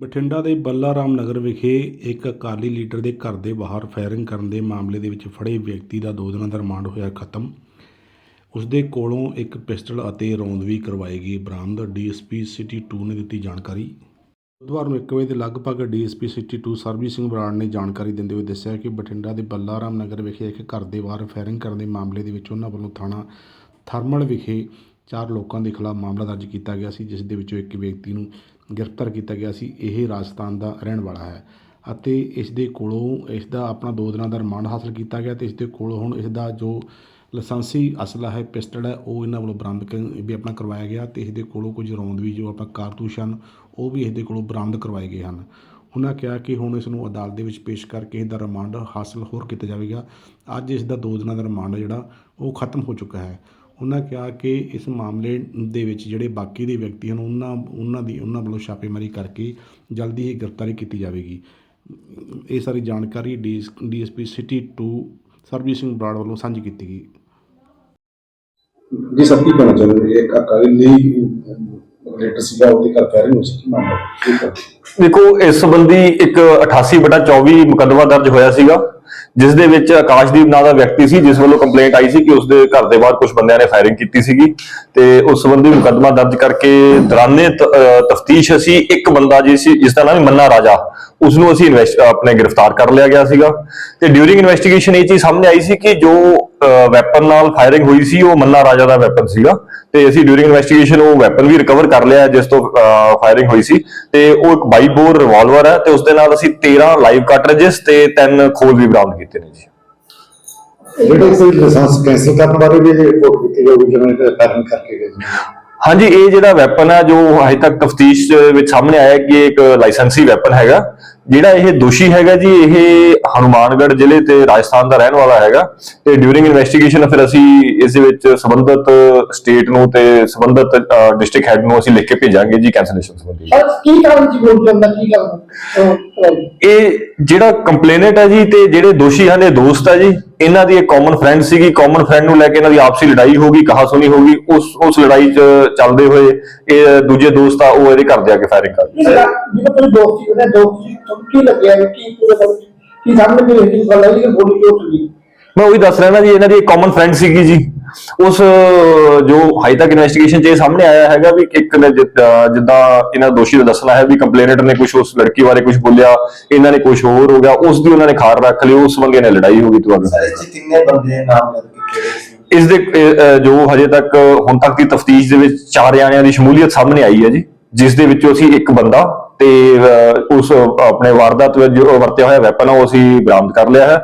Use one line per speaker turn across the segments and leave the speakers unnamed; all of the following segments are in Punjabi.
ਬਠਿੰਡਾ ਦੇ ਬੱਲਾ ਰਾਮ ਨਗਰ ਵਿਖੇ ਇੱਕ ਅਕਾਲੀ ਲੀਡਰ ਦੇ ਘਰ ਦੇ ਬਾਹਰ ਫਾਇਰਿੰਗ ਕਰਨ ਦੇ ਮਾਮਲੇ ਦੇ ਵਿੱਚ ਫੜੇ ਵਿਅਕਤੀ ਦਾ ਦੋ ਦਿਨਾਂ ਦਾ ਰਿਮਾਂਡ ਹੋਇਆ ਖਤਮ। ਉਸ ਦੇ ਕੋਲੋਂ ਇੱਕ ਪਿਸਟਲ ਅਤੇ ਰੌਂਦ ਵੀ ਕਰਵਾਈ ਗਈ ਬਰਾਮਦ ਡੀਐਸਪੀ ਸਿਟੀ 2 ਨੇ ਦਿੱਤੀ ਜਾਣਕਾਰੀ। ਬੁੱਧਵਾਰ ਨੂੰ 1 ਵਜੇ ਦੇ ਲਗਭਗ ਡੀਐਸਪੀ ਸਿਟੀ 2 ਸਰਬੀ ਸਿੰਘ ਬਰਾੜ ਨੇ ਜਾਣਕਾਰੀ ਦਿੰਦੇ ਹੋਏ ਦੱਸਿਆ ਕਿ ਬਠਿੰਡਾ ਦੇ ਬੱਲਾਰਾਮ ਨਗਰ ਵਿਖੇ ਇੱਕ ਘਰ ਦੇ ਬਾਹਰ ਫਾਇਰਿੰਗ ਕਰਨ ਦੇ ਮਾਮਲੇ ਦੇ ਵਿੱਚ ਉਹਨਾਂ ਵੱਲੋਂ ਥਾਣਾ ਥਰਮਲ ਵਿਖੇ ਚਾਰ ਲੋਕਾਂ ਦੇ ਖਿਲਾਫ ਮਾਮਲਾ ਦਰਜ ਕੀਤਾ ਗਿਆ ਸੀ, ਜਿਸ ਦੇ ਵਿੱਚੋਂ ਇੱਕ ਵਿਅਕਤੀ ਨੂੰ ਗ੍ਰਿਫਤਾਰ ਕੀਤਾ ਗਿਆ ਸੀ। ਇਹ ਰਾਜਸਥਾਨ ਦਾ ਰਹਿਣ ਵਾਲਾ ਹੈ ਅਤੇ ਇਸ ਦੇ ਕੋਲੋਂ ਇਸ ਦਾ ਆਪਣਾ ਦੋ ਦਿਨਾਂ ਦਾ ਰਿਮਾਂਡ ਹਾਸਲ ਕੀਤਾ ਗਿਆ ਤੇ ਇਸ ਦੇ ਕੋਲੋਂ ਹੁਣ ਇਸ ਦਾ ਜੋ ਲਾਇਸੈਂਸੀ ਅਸਲਾ ਹੈ, ਪਿਸਟਲ ਹੈ, ਉਹ ਇਹਨਾਂ ਵੱਲੋਂ ਬਰਾਮਦ ਵੀ ਆਪਣਾ ਕਰਵਾਇਆ ਗਿਆ ਤੇ ਇਸ ਦੇ ਕੋਲੋਂ ਕੁਝ ਰੌਂਦ ਵੀ ਜੋ ਆਪਣਾ ਕਾਰਤੂਸ ਹਨ, ਉਹ ਵੀ ਇਸ ਦੇ ਕੋਲੋਂ ਬਰਾਮਦ ਕਰਵਾਏ ਗਏ ਹਨ। ਉਹਨਾਂ ਕਿਹਾ ਕਿ ਹੁਣ ਇਸ ਨੂੰ ਅਦਾਲਤ ਦੇ ਵਿੱਚ ਪੇਸ਼ ਕਰਕੇ ਇਸ ਦਾ ਰਿਮਾਂਡ ਹਾਸਲ ਹੋਰ ਕੀਤਾ ਜਾਵੇਗਾ। ਅੱਜ ਇਸ ਦਾ ਦੋ ਦਿਨਾਂ ਦਾ ਰਿਮਾਂਡ ਜਿਹੜਾ, ਉਹ ਖਤਮ ਹੋ ਚੁੱਕਾ ਹੈ। ਉਹਨਾਂ ਕਿਹਾ ਕਿ ਇਸ ਮਾਮਲੇ ਦੇ ਵਿੱਚ ਜਿਹੜੇ ਬਾਕੀ ਦੇ ਵਿਅਕਤੀ ਹਨ ਉਹਨਾਂ ਉਹਨਾਂ ਦੀ, ਉਹਨਾਂ ਵੱਲੋਂ ਛਾਪੇਮਾਰੀ ਕਰਕੇ ਜਲਦੀ ਹੀ ਗ੍ਰਿਫਤਾਰੀ ਕੀਤੀ ਜਾਵੇਗੀ। ਇਹ ਸਾਰੀ ਜਾਣਕਾਰੀ ਡੀਐਸਪੀ ਸਿਟੀ 2 ਸਰਬਜੀਤ ਸਿੰਘ ਬਰਾੜ ਵੱਲੋਂ ਸਾਂਝੀ ਕੀਤੀ ਗਈ।
ਜੀ, ਸਭ ਕੀ ਕਹਿਣਾ ਚਾਹੁੰਦੇ ਹੋ ਅਕਾਲੀ ਲਈ ਸੀਗਾ, ਉਹਦੇ ਘਰ ਫਾਇਰਿੰਗ ਹੋਈ ਸੀ, ਕੀ ਮਾਮਲਾ ਕੀ ਕਰ
ਦੇਖੋ, ਇਸ ਸੰਬੰਧੀ ਇੱਕ 88/24 ਮੁਕੱਦਮਾ ਦਰਜ ਹੋਇਆ ਸੀਗਾ, ਜਿਸ ਦੇ ਵਿੱਚ ਆਕਾਸ਼ਦੀਪ ਨਾਂ ਦਾ ਵਿਅਕਤੀ ਸੀ, ਜਿਸ ਵੱਲੋਂ ਕੰਪਲੇਂਟ ਆਈ ਸੀ ਕਿ ਉਸ ਦੇ ਘਰ ਦੇ ਬਾਹਰ ਕੁਝ ਬੰਦਿਆਂ ਨੇ ਫਾਇਰਿੰਗ ਕੀਤੀ ਸੀਗੀ ਤੇ ਉਸ ਸੰਬੰਧੀ ਮੁਕੱਦਮਾ ਦਰਜ ਕਰਕੇ ਦੌਰਾਨੇ ਤਫਤੀਸ਼ ਅਸੀਂ ਇੱਕ ਬੰਦਾ ਜੀ ਸੀ, ਜਿਸ ਦਾ ਨਾਮ ਮੰਨਾ ਰਾਜਾ, ਉਸ ਨੂੰ ਅਸੀਂ ਆਪਣੇ ਗ੍ਰਿਫਤਾਰ ਕਰ ਲਿਆ ਗਿਆ ਸੀਗਾ। ਤੇ ਡਿਊਰਿੰਗ ਇਨਵੈਸਟੀਗੇਸ਼ਨ ਇਹ ਚੀਜ਼ ਸਾਹਮਣੇ ਆਈ ਸੀ ਕਿ ਜੋ ਵੈਪਨ ਨਾਲ ਫਾਇਰਿੰਗ ਹੋਈ ਸੀ ਉਹ ਮੰਨਾ ਰਾਜਾ ਦਾ ਵੈਪਨ ਸੀਗਾ। ਤੇ ਅਸੀਂ ਡਿਊਰਿੰਗ ਇਨਵੈਸਟੀਗੇਸ਼ਨ ਉਹ ਵੈਪਨ ਵੀ ਰਿਕਵਰ ਕਰ ਲਿਆ ਜਿਸ ਤੋਂ ਫਾਇਰਿੰਗ ਹੋਈ ਸੀ। ਤੇ ਉਹ ਇੱਕ 22 ਬੋਰ ਰਿਵਾਲਵਰ ਹੈ ਤੇ ਉਸ ਦੇ ਨਾਲ ਅਸੀਂ 13 ਲਾਈਵ ਕਾਰਟ੍ਰਿਜਸ ਤੇ 3 ਖੋਲ ਵੀ ਬਰਾਮਦ ਕੀਤੇ ਨੇ ਜੀ।
ਜਿਹੜੇ ਕੋਈ ਲਾਇਸੈਂਸ ਕੈਂਸਲ ਕਰਨ ਬਾਰੇ ਵੀ ਰਿਪੋਰਟ ਕੀਤੀ ਜਾਊਗੀ ਜਿਵੇਂ ਕਿ ਫਾਇਰਿੰਗ ਕਰਕੇ ਗਏ
ਹਾਂਜੀ ਇਹ ਜਿਹੜਾ ਵੈਪਨ ਹੈ ਜੋ ਹਜੇ ਤੱਕ ਤਫਤੀਸ਼ ਵਿੱਚ ਸਾਹਮਣੇ ਆਇਆ ਕਿ ਇੱਕ ਲਾਇਸੈਂਸੀ ਵੈਪਨ ਹੈਗਾ। ਜਿਹੜਾ ਇਹ ਦੋਸ਼ੀ ਹੈਗਾ ਜੀ ਇਹ ਹਨੂਮਾਨਗੜ੍ਹ ਜ਼ਿਲ੍ਹੇ ਤੇ ਰਾਜਸਥਾਨ ਦਾ ਰਹਿਣ ਵਾਲਾ ਹੈਗਾ ਤੇ ਡਿਊਰਿੰਗ ਇਨਵੈਸਟੀਗੇਸ਼ਨ ਫਿਰ ਅਸੀਂ ਇਸ ਦੇ ਵਿੱਚ ਸੰਬੰਧਿਤ ਸਟੇਟ ਨੂੰ ਤੇ ਸੰਬੰਧਿਤ ਡਿਸਟ੍ਰਿਕਟ ਹੈਡ ਨੂੰ ਅਸੀਂ ਲਿਖ ਕੇ ਭੇਜਾਂਗੇ ਜੀ ਕੈਂਸਲੇਸ਼ਨ ਸੰਬੰਧੀ।
ਪਰ ਕੀ ਕਾਰਨ ਸੀ ਗੋਲੀ ਚੱਲਦਾ ਕੀ ਕਾਰਨ?
ਇਹ ਜਿਹੜਾ ਕੰਪਲੇਨੈਂਟ ਹੈ ਜੀ ਤੇ ਜਿਹੜੇ ਦੋਸ਼ੀ ਹਨ ਇਹ ਦੋਸਤ ਹੈ ਜੀ ਇਹਨਾਂ ਦੀ ਇੱਕ ਕਾਮਨ ਫਰੈਂਡ ਸੀਗੀ ਕਾਮਨ ਫਰੈਂਡ ਨੂੰ ਲੈ ਕੇ ਇਹਨਾਂ ਦੀ ਆਪਸੀ ਲੜਾਈ ਹੋ ਗਈ ਕਹਾ ਸੁਣੀ ਹੋ ਗਈ ਉਸ ਉਸ ਲੜਾਈ 'ਚ ਚੱਲਦੇ ਹੋਏ ਇਹ ਦੂਜੇ ਦੋਸਤ ਆ ਉਹ ਇਹਦੇ ਘਰ ਦੇ ਆ ਕੇ ਫਾਇਰਿੰਗ ਕਰ ਗਏ
ਜਿਹੜਾ ਦੋਸਤ ਸੀ ਉਹਨੇ ਦੋਸਤ ਸੀ ਤੁਹਾਨੂੰ ਕੀ ਲੱਗਿਆ ਵੀ ਕੀ ਪੂਰੇ ਬਾਰੇ ਕੀ ਸਾਹਮਣੇ ਕੋਈ ਇਹ ਗੱਲ ਆਈ ਕਿ ਗੋਲੀ ਕਿਉਂ ਚੱਲੀ?
ਮੈਂ ਉਹੀ ਦੱਸ ਰਿਹਾ ਨਾ ਜੀ ਇਹਨਾਂ ਦੀ ਇੱਕ ਕਾਮਨ ਫਰੈਂਡ ਸੀਗੀ ਜੀ। ਉਸ ਜੋ ਹਾਈ ਤੱਕ ਇਨਵੈਸਟੀਗੇਸ਼ਨ 'ਚ ਇਹ ਸਾਹਮਣੇ ਆਇਆ ਹੈਗਾ ਵੀ ਇੱਕ ਨੇ ਜਿ- ਜਿੱਦਾਂ ਇਹਨਾਂ ਦੋਸ਼ੀ ਦਾ ਦੱਸਣਾ ਹੈ ਵੀ ਕੰਪਲੇਨੈਂਟ ਨੇ ਕੁਝ ਉਸ ਲੜਕੀ ਬਾਰੇ ਕੁਝ ਬੋਲਿਆ ਇਹਨਾਂ ਨੇ ਕੁਝ ਹੋਰ ਹੋ ਗਿਆ ਉਸ ਦੀ ਉਹਨਾਂ ਨੇ ਖਾਰ ਰੱਖ ਲਈ ਉਸ ਬੰਦੇ ਨੇ ਲੜਾਈ ਹੋ ਗਈ ਤੁਹਾਨੂੰ।
ਸਾਰੇ ਚ ਕਿੰਨੇ ਬੰਦੇ ਨਾਮ ਸੀ?
ਇਸ ਦੇ ਜੋ ਹਜੇ ਤੱਕ ਹੁਣ ਤੱਕ ਦੀ ਤਫਤੀਸ਼ ਦੇ ਵਿੱਚ ਚਾਰ ਜਣਿਆਂ ਦੀ ਸ਼ਮੂਲੀਅਤ ਸਾਹਮਣੇ ਆਈ ਹੈ ਜੀ। ਜਿਸ ਦੇ ਵਿੱਚੋਂ ਅਸੀਂ ਇੱਕ ਬੰਦਾ ਤੇ ਉਸ ਆਪਣੇ ਵਾਰਦਾਤ ਵਿੱਚ ਜੋ ਵਰਤਿਆ ਹੋਇਆ ਵੈਪਨ ਆ ਉਹ ਅਸੀਂ ਬਰਾਮਦ ਕਰ ਲਿਆ ਹੈ।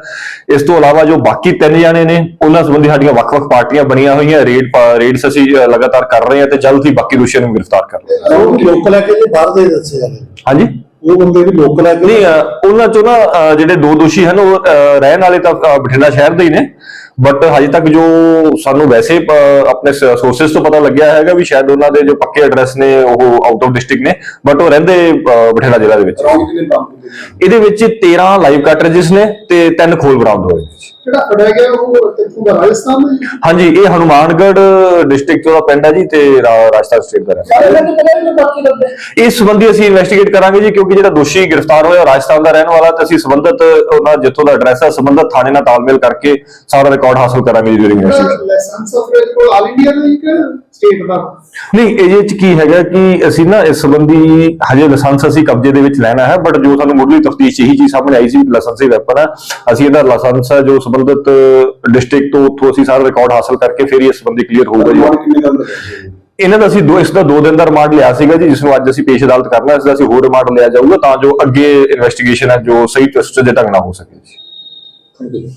ਇਸ ਤੋਂ ਇਲਾਵਾ ਜੋ ਬਾਕੀ ਤਿੰਨ ਜਣੇ ਨੇ ਉਹਨਾਂ ਸੰਬੰਧੀ ਸਾਡੀਆਂ ਵੱਖ-ਵੱਖ ਪਾਰਟੀਆਂ ਬਣੀਆਂ ਹੋਈਆਂ ਰੇਡ ਰੇਡਸ ਅਸੀਂ ਲਗਾਤਾਰ ਕਰ ਰਹੇ ਹਾਂ ਤੇ ਜਲਦ ਹੀ ਬਾਕੀ ਦੋਸ਼ੀਆਂ ਨੂੰ ਗ੍ਰਿਫਤਾਰ ਕਰ ਲਵਾਂਗੇ
ਉਹ ਲੋਕਲ ਹੈ ਕਿ ਬਾਹਰ ਦੇ ਦੱਸੇ ਜਾਂਦੇ
ਹਾਂਜੀ?
ਉਹ ਬੰਦੇ ਵੀ ਲੋਕਲ ਹੈ ਕਿ
ਨਹੀਂ ਉਹਨਾਂ ਚੋਂ ਨਾ ਜਿਹੜੇ ਦੋ ਦੋਸ਼ੀ ਹਨ ਉਹ ਰਹਿਣ ਵਾਲੇ ਤਾਂ ਬਠਿੰਡਾ ਸ਼ਹਿਰ ਦੇ ਹੀ ਨੇ। ਬਟ ਹਜੇ ਤੱਕ ਜੋ ਸਾਨੂੰ ਵੈਸੇ ਆਪਣੇ ਸੋਰਸਸ ਤੋਂ ਪਤਾ ਲੱਗਿਆ ਹੈਗਾ ਵੀ ਸ਼ਾਇਦ ਉਹਨਾਂ ਦੇ ਜੋ ਪੱਕੇ ਐਡਰੈਸ ਨੇ ਉਹ ਆਊਟ ਆਫ ਡਿਸਟ੍ਰਿਕਟ ਨੇ ਬਟ ਉਹ ਰਹਿੰਦੇ ਬਠਿੰਡਾ ਜ਼ਿਲ੍ਹਾ ਦੇ ਵਿੱਚ ਇਹਦੇ ਵਿੱਚ 13 ਲਾਈਵ ਕਾਰਟ੍ਰਿਜਸ ਨੇ ਤੇ ਤਿੰਨ ਖੋਲ ਬਰਾਮਦ ਹੋਏ ਨੇ।
ਜਿਹੜਾ ਫੜਿਆ ਗਿਆ ਉਹ ਤੇ ਪੂਰਾ ਰਾਜਸਥਾਨ ਦਾ ਹੀ?
ਹਾਂਜੀ ਇਹ ਹਨੂਮਾਨਗੜ੍ਹ ਡਿਸਟ੍ਰਿਕਟ ਤੋਂ ਦਾ ਪਿੰਡ ਹੈ ਜੀ ਤੇ ਰਾ- ਰਾਜਸਥਾਨ ਸਟੇਟ ਦਾ ਰਹਿਣ
ਸਾਰੇ ਬੰਦੇ ਪਤਾ ਨਹੀਂ ਬਾਕੀ ਬੰਦੇ
ਇਸ ਸੰਬੰਧੀ ਅਸੀਂ ਇਨਵੈਸਟੀਗੇਟ ਕਰਾਂਗੇ ਜੀ ਕਿਉਂਕਿ ਜਿਹੜਾ ਦੋਸ਼ੀ ਗ੍ਰਿਫਤਾਰ ਹੋਇਆ ਉਹ ਰਾਜਸਥਾਨ ਦਾ ਰਹਿਣ ਵਾਲਾ ਤੇ ਅਸੀਂ ਸੰਬੰਧਿਤ ਉਹਨਾਂ ਜਿੱਥੋਂ ਦਾ ਐਡਰੈਸ ਹੈ ਸੰਬੰਧਿਤ ਥਾਣੇ ਨਾਲ ਤਾਲਮੇਲ ਕਰਕੇ ਸਾਰਾ ਰਿਕਾਰਡ ਹਾਸਲ ਕਰਾਂਗੇ ਜੀ during investigation
licence of rate ਕੋਲ ਆਲ ਇੰਡੀਆ ਦਾ ਇੱਕ ਸਟੇਟ ਦਾ।
ਨਹੀਂ ਇਹਦੇ ਚ ਕੀ ਹੈਗਾ ਕਿ ਅਸੀਂ ਨਾ ਇਸ ਸੰਬੰਧੀ ਹਜੇ ਲਾਇਸੈਂਸ ਅਸੀਂ ਕਬਜ਼ੇ ਦੇ ਵਿੱਚ ਲੈਣਾ ਹੈ ਬਟ ਜੋ ਸਾਨੂੰ ਮੁੱਢਲੀ ਤਫਤੀਸ਼ ਇਹੀ ਚੀਜ਼ ਸਾਹਮਣੇ ਆਈ ਸੀ ਲਾਇਸੈਂਸੀ ਵੈਪਨ ਹੈ ਅਸੀਂ ਇਹਦਾ ਲਾਇਸੈਂਸ ਹੈ ਜੋ ਸੰਬੰਧਿਤ ਡਿਸਟ੍ਰਿਕਟ ਤੋਂ ਉੱਥੋਂ ਅਸੀਂ ਸਾਰਾ ਰਿਕਾਰਡ ਹਾਸਲ ਕਰਕੇ ਫਿਰ ਹੀ ਇਸ ਸੰਬੰਧੀ ਕਲੀਅਰ ਹੋਊਗਾ ਜੀ। ਇਹਨਾਂ ਦਾ ਅਸੀਂ ਦੋ ਇਸ ਦਾ ਦੋ ਦਿਨ ਦਾ ਰਿਮਾਂਡ ਲਿਆ ਸੀਗਾ ਜੀ ਜਿਸ ਨੂੰ ਅੱਜ ਅਸੀਂ ਪੇਸ਼ ਅਦਾਲਤ ਕਰਨਾ ਇਸ ਦਾ ਅਸੀਂ ਹੋਰ ਰਿਮਾਂਡ ਲਿਆ ਜਾਊਗਾ ਤਾਂ ਜੋ ਅੱਗੇ ਇਨਵੈਸਟੀਗੇਸ਼ਨ ਹੈ ਜੋ ਸਹੀ ਤਰੀਕੇ ਦੇ ਢੰਗ ਨਾਲ ਹੋ ਸਕੇ ਜੀ।
Thank you